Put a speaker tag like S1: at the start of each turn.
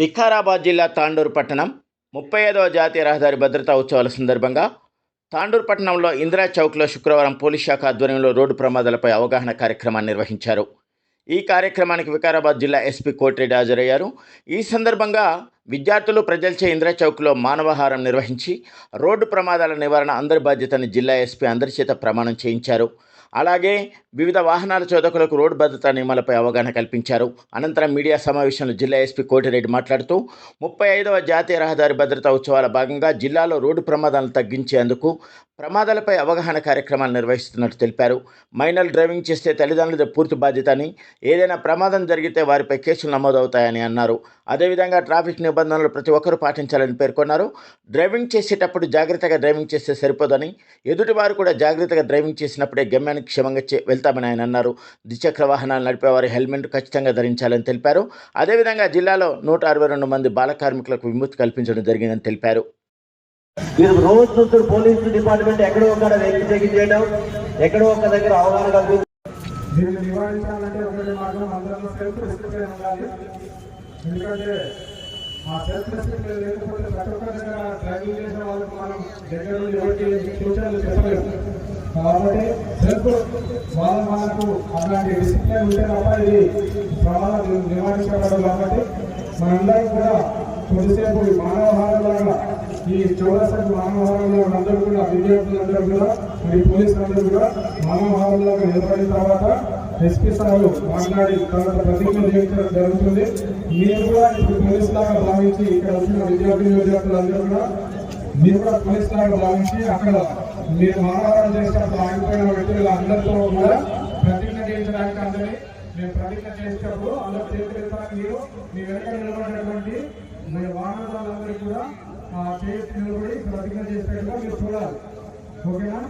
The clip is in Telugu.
S1: వికారాబాద్ జిల్లా తాండూరు పట్టణం ముప్పై ఐదవ జాతీయ రహదారి భద్రతా ఉత్సవాల సందర్భంగా తాండూరు పట్టణంలో ఇందిరా చౌక్లో శుక్రవారం పోలీస్ శాఖ ఆధ్వర్యంలో రోడ్డు ప్రమాదాలపై అవగాహన కార్యక్రమాన్ని నిర్వహించారు. ఈ కార్యక్రమానికి వికారాబాద్ జిల్లా ఎస్పీ కోటిరెడ్డి హాజరయ్యారు. ఈ సందర్భంగా విద్యార్థులు ప్రజలచే ఇందిరా చౌక్లో మానవహారం నిర్వహించి రోడ్డు ప్రమాదాల నివారణ అందరి బాధ్యతని జిల్లా ఎస్పీ అందరి చేత ప్రమాణం చేయించారు. అలాగే వివిధ వాహనాల చోదకులకు రోడ్డు భద్రతా నియమాలపై అవగాహన కల్పించారు. అనంతరం మీడియా సమావేశంలో జిల్లా ఎస్పీ కోటిరెడ్డి మాట్లాడుతూ ముప్పై ఐదవ జాతీయ రహదారి భద్రతా ఉత్సవాల భాగంగా జిల్లాలో రోడ్డు ప్రమాదాలను తగ్గించేందుకు ప్రమాదాలపై అవగాహన కార్యక్రమాలు నిర్వహిస్తున్నట్టు తెలిపారు. మైనర్ డ్రైవింగ్ చేస్తే తల్లిదండ్రులది పూర్తి బాధ్యత అని ఏదైనా ప్రమాదం జరిగితే వారిపై కేసులు నమోదవుతాయని అన్నారు. అదేవిధంగా ట్రాఫిక్ నిబంధనలు ప్రతి ఒక్కరూ పాటించాలని పేర్కొన్నారు. డ్రైవింగ్ చేసేటప్పుడు జాగ్రత్తగా డ్రైవింగ్ చేస్తే సరిపోదని ఎదుటివారు కూడా జాగ్రత్తగా డ్రైవింగ్ చేసినప్పుడే గమ్యానికి క్షేమంగా వెళ్తారు. వెళ్తామని ఆయన అన్నారు. ద్విచక్ర వాహనాలు నడిపేవారు హెల్మెట్ ఖచ్చితంగా ధరించాలని తెలిపారు. అదేవిధంగా జిల్లాలో నూట అరవై రెండు మంది బాల కార్మికులకు విముక్తి కల్పించడం జరిగిందని తెలిపారు.
S2: మీరు రోజు చూస్తారు పోలీస్ డిపార్ట్మెంట్ ఎక్కడో ఒక వెహికల్ చెకింగ్ చేయడం ఎక్కడో ఒక దగ్గర అవగాహన కల్పించడం
S3: దీన్ని నివారించాలంటే ఒకటి మార్గం అందరం సెల్ఫ్ డిసిప్లిన్ ఉండాలి. ఎందుకంటే ఆ సెల్ఫ్ డిసిప్లిన్ లేకపోతే ప్రతి ఒక్క దగ్గర డ్రైవింగ్ చేసిన వాళ్ళకి మనం దగ్గర నుండి ఎవరికి సూచనలు చెప్పలేము. కాబట్టి సెల్ఫ్ వాళ్ళ మనకు అలాంటి డిసిప్లిన్ ఉంటే తప్ప ఇది ప్రమాదం నివారించబడదు కాబట్టి మనందరం కూడా కొద్దిసేపు ఈ మానవహారంలాగా ఈ చౌరస్తకు మానవహారంలో అందరూ కూడా విద్యార్థులందరూ కూడా మరి పోలీసులందరూ కూడా మానవహారంలాగా నిలబడిన తర్వాత ఎస్పీ సార్లు మాట్లాడి తర్వాత ప్రతిజ్ఞ చేయించడం జరుగుతుంది. మీరు కూడా ఇప్పుడు పోలీస్ లాగా భావించి ఇక్కడ వచ్చిన విద్యార్థి విద్యార్థులందరూ కూడా మీరు కూడా పోలీస్ లాగా భావించి అక్కడ మీరు మానవహారం చేసినప్పుడు ఆగిపోయిన వ్యక్తులు అందరితో కూడా ప్రతిజ్ఞ చేయించడానికి అందరినీ మేము ప్రతిజ్ఞ చేసేటప్పుడు అందరూ చేతులు మీరు మీ వెనక నిలబడినటువంటి మీ వాహనాలందరూ కూడా ఆ చేతి నిలబడి ప్రతిజ్ఞ చేసేట్టుగా మీరు చూడాలి. ఓకేనా?